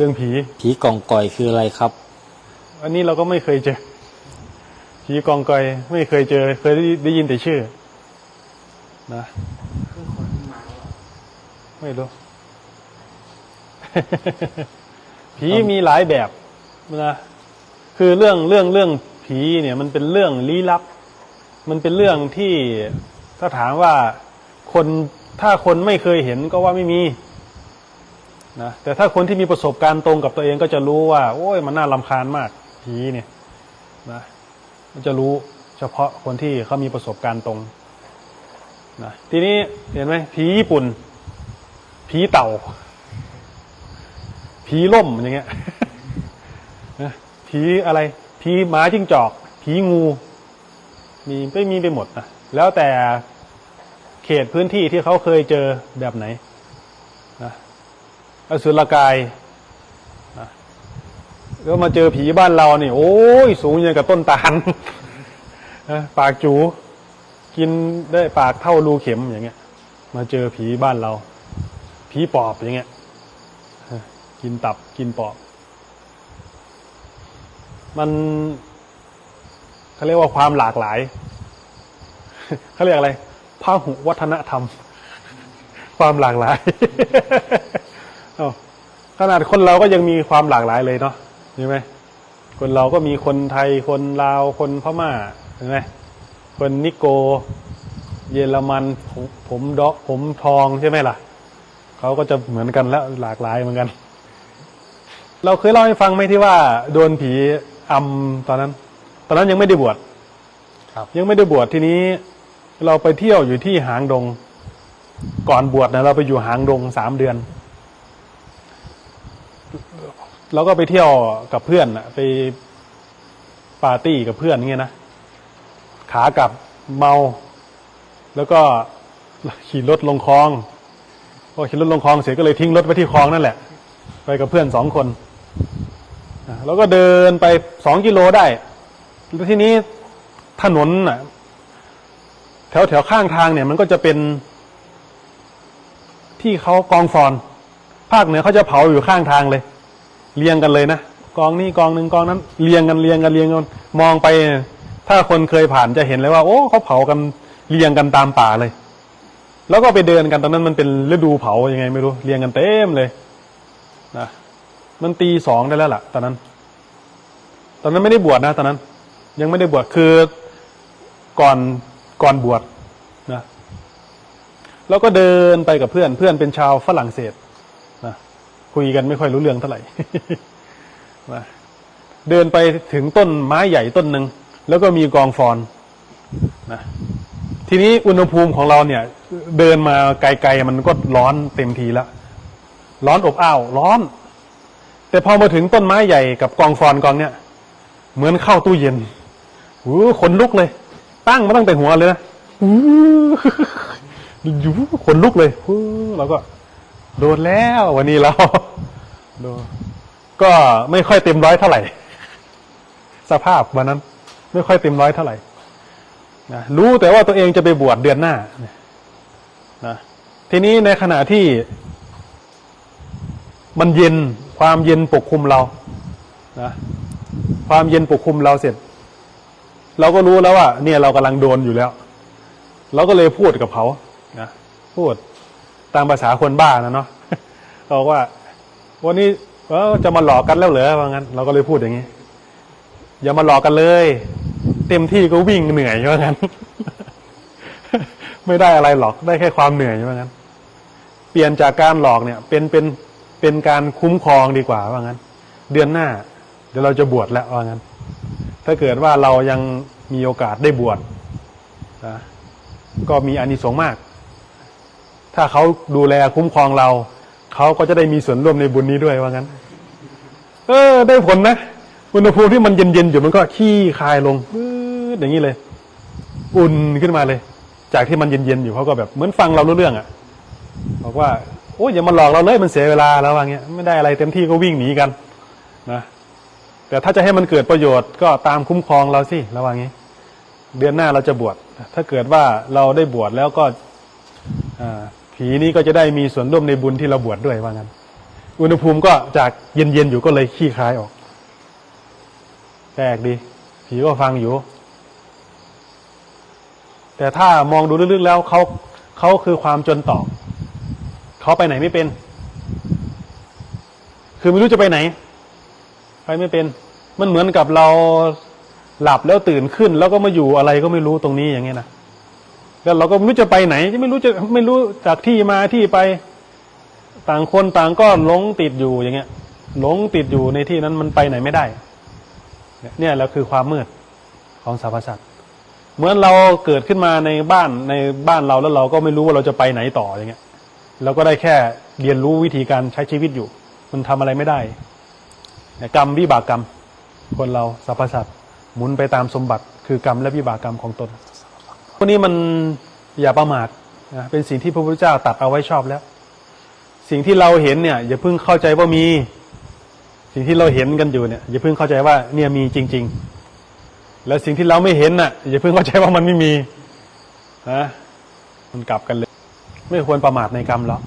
เรื่องผีผีกองก่อยคืออะไรครับ อันนี้เราก็ไม่เคยเจอ ผีกองกอยไม่เคยเจอ เคยได้ได้ยินแต่ชื่อ นะไม่รู้ ผีมีหลายแบบนะคือเรื่องเรื่องเรื่องผีเนี่ย มันเป็นเรื่องลี้ลับ มันเป็นเรื่องที่ถ้าถามว่าคนถ้าคนไม่เคยเห็นก็ว่าไม่มี นะแต่ถ้าคนที่มีประสบการณ์ตรงกับตัวเองก็จะรู้ว่า โอ้ยมันน่าลำคาญมากผีเนี่ยนะมันจะรู้เฉพาะคนที่เขามีประสบการณ์ตรงนะทีนี้เห็นไหมผีญี่ปุ่น ผีเต่า ผีล่มอย่างเงี้ยนะผีอะไร ผีหมาจิ้งจอก ผีงู มีไม่มีไปหมดนะแล้วแต่เขตพื้นที่ที่เขาเคยเจอแบบไหน อสุรกายแล้วมาเจอผีบ้านเรานี่ โอ้ย สูงย่างกับต้นตาลปากจู กินได้ปากเท่ารูเข็มอย่างเงี้ย มาเจอผีบ้านเรา ผีปอบอย่างเงี้ยกินตับกินปอบ มันเขาเรียกว่าความหลากหลายเขาเรียกอะไรพหุวัฒนธรรม ความหลากหลาย เอ้าขนาดคนเราก็ยังมีความหลากหลายเลยเนาะเห็นไหมคนเราก็มีคนไทยคนลาวคนพม่าเห็นไหมคนนิโก เยอรมันผมผมดอกผมทองใช่ไหมล่ะเขาก็จะเหมือนกันแล้วหลากหลายเหมือนกัน เราเคยเล่าให้ฟังไหมที่ว่าโดนผีอำตอนนั้น ตอนนั้นยังไม่ได้บวชครับยังไม่ได้บวชทีนี้ เราไปเที่ยวอยู่ที่หางดง ก่อนบวชนะเราไปอยู่หางดงสามเดือน เราก็ไปเที่ยวกับเพื่อนนะไปปาร์ตี้กับเพื่อนเงี้ยนะขากลับเมา แล้วก็ขี่รถลงคลองพอขี่รถลงคลองเสร็จก็เลยทิ้งรถไว้ที่คลองนั่นแหละ ไปกับเพื่อนสองคนแล้วก็เดินไปสองกิโลได้แล้วทีนี้ถนนแถวแถวข้างทางเนี่ย มันก็จะเป็นที่เขากองฟอนาคเหนือเขาจะเผาอยู่ข้างทางเลย เรียงกันเลยนะกองนี้กองหนึ่งกองนั้นเรียงกันเรียงกันเรียงกันมองไป ถ้าคนเคยผ่านจะเห็นเลยว่า โอ้เขาเผากันเรียงกันตามป่าเลย แล้วก็ไปเดินกันตอนนั้นมันเป็นฤดูเผายังไงไม่รู้เรียงกันเต็มเลยนะมันตีสองได้แล้วล่ะ ตอนนั้น ตอนนั้นไม่ได้บวชนะ ตอนนั้น ยังไม่ได้บวชคือก่อนก่อนบวชนะแล้วก็เดินไปกับเพื่อนเพื่อนเป็นชาวฝรั่งเศส คุยกันไม่ค่อยรู้เรื่องเท่าไหร่นะเดินไปถึงต้นไม้ใหญ่ต้นหนึ่งแล้วก็มีกองฟอนนะทีนี้อุณหภูมิของเราเนี่ย เดินมาไกลๆมันก็ร้อนเต็มทีแล้วร้อนอบอ้าวร้อน แต่พอมาถึงต้นไม้ใหญ่กับกองฟอนกองเนี่ย เหมือนเข้าตู้เย็นหูขนลุกเลย ตั้งมาตั้งแต่หัวเลยนะหูอยู่ขนลุกเลยเราก็ โดนแล้ววันนี้เราโดนก็ไม่ค่อยเต็มร้อยเท่าไหร่ สภาพวันนั้น ไม่ค่อยเต็มร้อยเท่าไหร่นะรู้แต่ว่าตัวเองจะไปบวชเดือนหน้านะทีนี้ในขณะที่มันเย็นความเย็นปกคลุมเรานะความเย็นปกคลุมเราเสร็จ เราก็รู้แล้วว่า เนี่ยเรากำลังโดนอยู่แล้ว เราก็เลยพูดกับเขานะพูด ตามภาษาคนบ้านะเนาะเราก็ว่า วันนี้จะมาหลอกกันแล้วเหรอว่างั้น เราก็เลยพูดอย่างนี้ อย่ามาหลอกกันเลย เต็มที่ก็วิ่งเหนื่อยว่างั้น ไม่ได้อะไรหรอกได้แค่ความเหนื่อยว่างั้น เปลี่ยนจากการหลอกเนี่ย เป็นเป็นเป็นการคุ้มครองดีกว่าว่างั้น เดือนหน้า เดี๋ยวเราจะบวชแล้วว่างั้น ถ้าเกิดว่าเรายังมีโอกาสได้บวชนะก็มีอานิสงส์มาก ถ้าเขาดูแลคุ้มครองเรา เขาก็จะได้มีส่วนร่วมในบุญนี้ด้วยว่างั้น เออ ได้ผลนะอุณหภูมิที่มันเย็นๆอยู่มันก็ขี้คายลงอย่างนี้เลย อุ่นขึ้นมาเลย จากที่มันเย็นๆอยู่เขาก็แบบเหมือนฟังเรารู้เรื่องอะ่ะบอกว่าโอ้ยอย่ามาหลอกเราเลยมันเสียเวลาแล้วว่าเงี้ยไม่ได้อะไรเต็มที่ก็วิ่งหนีกันนะแต่ถ้าจะให้มันเกิดประโยชน์ก็ตามคุ้มครองเราสิระวังงี้ เดือนหน้าเราจะบวชถ้าเกิดว่าเราได้บวชแล้วก็อ่า ผีนี้ก็จะได้มีส่วนร่วมในบุญที่เราบวชดด้วยว่างั้น อุณหภูมิก็จากเย็นๆอยู่ก็เลยขี้คลายออกแปลกดี ผีก็ฟังอยู่ แต่ถ้ามองดูลึกๆแล้วเขาเขาคือความจนตอกเขาไปไหนไม่เป็น คือไม่รู้จะไปไหน ไปไม่เป็น มันเหมือนกับเราหลับแล้วตื่นขึ้น แล้วก็มาอยู่อะไรก็ไม่รู้ตรงนี้อย่างเงี้ยนะ แล้วเราก็ไม่รู้จะไปไหนไม่รู้จะไม่รู้จากที่มาที่ไปต่างคนต่างก็หลงติดอยู่อย่างเงี้ยหลงติดอยู่ในที่นั้นมันไปไหนไม่ได้เนี่ยเนี่ยแหละคือความมืดของสรรพสัตว์เหมือนเราเกิดขึ้นมาในบ้านในบ้านเราแล้วเราก็ไม่รู้ว่าเราจะไปไหนต่ออย่างเงี้ยเราก็ได้แค่เรียนรู้วิธีการใช้ชีวิตอยู่ มันทำอะไรไม่ได้กรรมวิบากกรรม คนเราสรรพสัตว์หมุนไปตามสมบัติ คือกรรมและวิบากกรรมของตน วกนี้มันอย่าประมาทนะเป็นสิ่งที่พระพุทธเจ้าตัดเอาไว้ชอบแล้ว สิ่งที่เราเห็นเนี่ย อย่าเพิ่งเข้าใจว่ามี สิ่งที่เราเห็นกันอยู่เนี่ย อย่าเพิ่งเข้าใจว่าเนี่ยมีจริง ๆ และสิ่งที่เราไม่เห็นน่ะ อย่าเพิ่งเข้าใจว่ามันไม่มีนะมันกลับกันเลย ไม่ควรประมาทในกรรมแล้ว